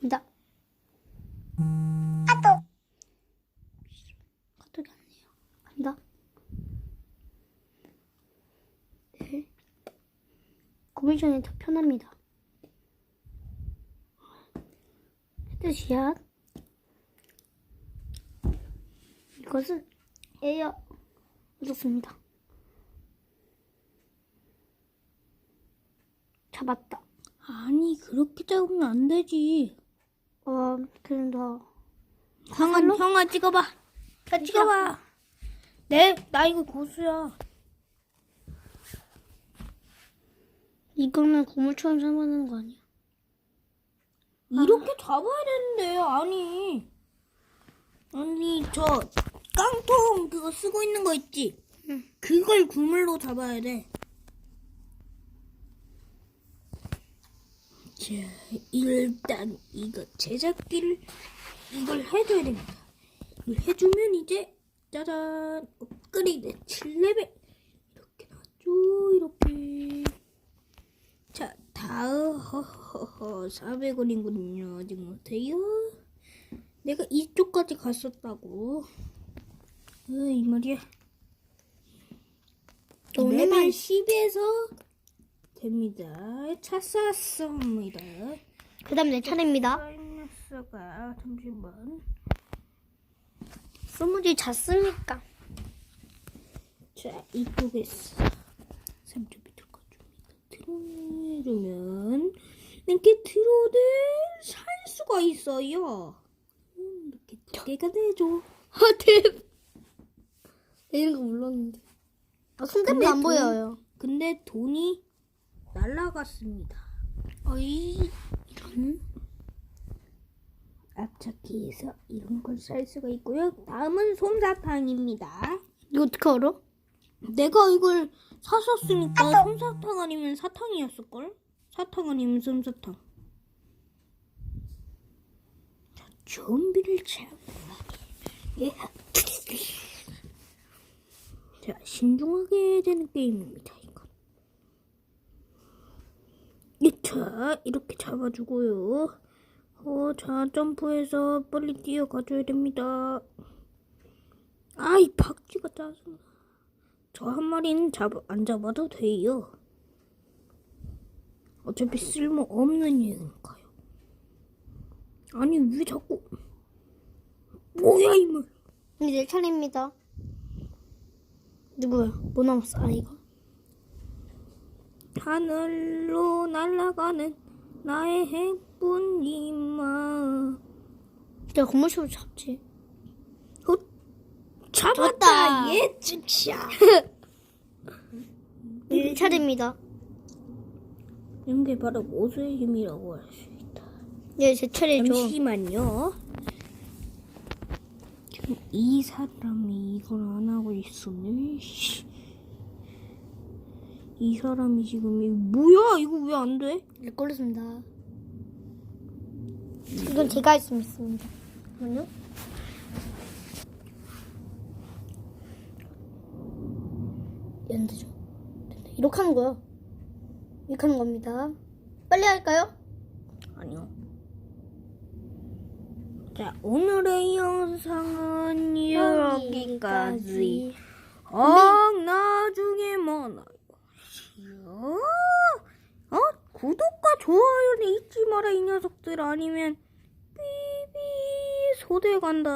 갑니다. 카톡. 카톡이 아니에요. 갑니다. 네. 고민션이 더 편합니다. 헤드샷. 이것은 에어 얻었습니다. 잡았다. 아니 그렇게 잡으면 안 되지. 어, 그럼 더. 형아 형아 찍어봐. 자 찍어봐. 네, 나 이거 고수야. 이거는 고물처럼 잡아내는 거 아니야? 이렇게 잡아야 되는데 아니. 아니 저 깡통 그거 쓰고 있는 거 있지? 응. 그걸 구물로 잡아야 돼. 자, 일단 이거 제작기를 이걸 해줘야 됩니다. 이걸 해주면 이제 짜잔! 업그레이드 7레벨! 이렇게 나왔죠 이렇게. 자 다음 허허허 400원이거든요. 아직 못해요? 내가 이쪽까지 갔었다고. 어, 이 말이야. 레벨 많이 10에서 됩니다 찼었습니다 그 다음 내 차례입니다. 사이너스가 잠시만 스무디 잤습니까? 자 이쪽에서 3점 들어가줍니다 들어주면 이렇게 들어를 살 수가 있어요 음, 이렇게 두 개가 되죠 아, 대박. 내는 거 몰랐는데. 아, 손 때문에 근데 안 돈- 보여요. 근데 돈이 날라갔습니다 어이, 이런. 앞차키에서 이런 걸 살 수가 있고요 다음은 솜사탕입니다 이거 어떻게 알아? 내가 이걸 사셨으니까 솜사탕 아니면 사탕이었을걸? 사탕 아니면 솜사탕. 자, 좀비를 잡아야 예. 자, 신중하게 되는 게임입니다, 이건. 자, 이렇게 잡아주고요. 어, 자, 점프해서 빨리 뛰어가줘야 됩니다. 아 이, 박쥐가 짜증나. 저 한 마리는 잡, 안 잡아도 돼요. 어차피 쓸모 없는 얘니까요. 아니, 왜 자꾸. 뭐야, 이 말. 이제 내 차례입니다. 누구야? 뭐 남았어? 아, 이거. 하늘로 날아가는 나의 행뿐 이마. 내가 고물처럼 잡지. 어? 잡았다! 잡았다. 예, 즉샤! 이제 내 차례입니다. 이런 게 바로 모수의 힘이라고 할 수 있다. 이제 제 차례죠. 잠시만요. 이 사람이 이걸 안 하고 있었네. 씨. 이 사람이 지금 이 뭐야? 이거 왜 안 돼? 내 걸렸습니다. 이건 제가 할 수 있습니다. 잠깐만요. 연대죠. 된다. 이렇게 하는 거야. 이렇게 하는 겁니다. 빨리 할까요? 아니요. 자, 오늘의 영상은 여기까지. 어, 나중에 만나요. 어? 구독과 좋아요는 잊지 마라, 이 녀석들. 아니면, 삐삐, 소대 간다.